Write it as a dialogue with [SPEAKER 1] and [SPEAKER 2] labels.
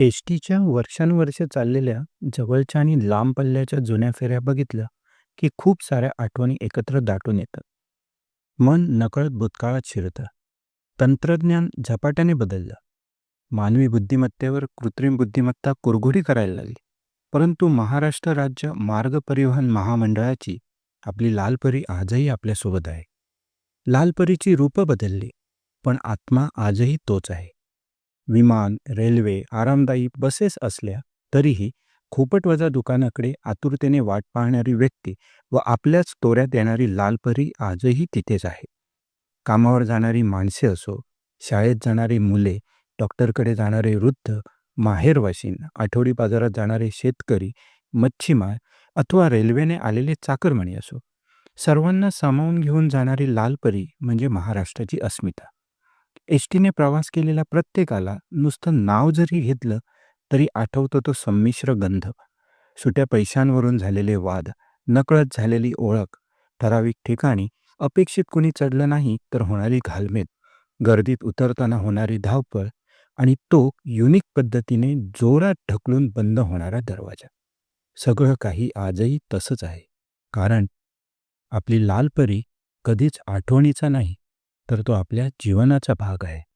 [SPEAKER 1] S टीच्या वर्षानुवर्षे चाललेल्या जवळच्या आणि लांब पल्ल्याच्या जुन्या फेऱ्या बघितल्या की खूप साऱ्या आठवणी एकत्र दाटून येतात. मन नकळत भूतकाळात शिरतं. तंत्रज्ञान झपाट्याने बदललं. मानवी बुद्धिमत्तेवर कृत्रिम बुद्धिमत्ता कुरघोडी करायला लागली. परंतु महाराष्ट्र राज्य मार्ग परिवहन महामंडळाची आपली लालपरी आजही आपल्यासोबत आहे. लालपरीची रूपं बदलली पण आत्मा आजही तोच आहे. विमान रेल्वे आरामदायी बसेस असल्या तरीही खोपटवजा दुकानाकडे आतुरतेने वाट पाहणारी व्यक्ती व आपल्याच तोऱ्यात येणारी लालपरी आजही तिथेच आहे. कामावर जाणारी माणसे असो शाळेत जाणारी मुले डॉक्टरकडे जाणारे वृद्ध माहेरवासीन आठवडी बाजारात जाणारे शेतकरी मच्छीमार अथवा रेल्वेने आलेले चाकरमणी असो सर्वांना सामावून घेऊन जाणारी लालपरी म्हणजे महाराष्ट्राची अस्मिता. एस टीने प्रवास केलेल्या प्रत्येकाला नुसतं नाव जरी घेतलं तरी आठवतो तो संमिश्र गंध. सुट्या पैशांवरून झालेले वाद नकळत झालेली ओळख ठराविक ठिकाणी अपेक्षित कुणी चढलं नाही तर होणारी घालमेत गर्दीत उतरताना होणारी धावपळ आणि तो युनिक पद्धतीने जोरात ढकलून बंद होणारा दरवाजा. सगळं काही आजही तसंच आहे. कारण आपली लालपरी कधीच आठवणीचा नाही. तर तो आपल्या जीवनाचा भाग आहे.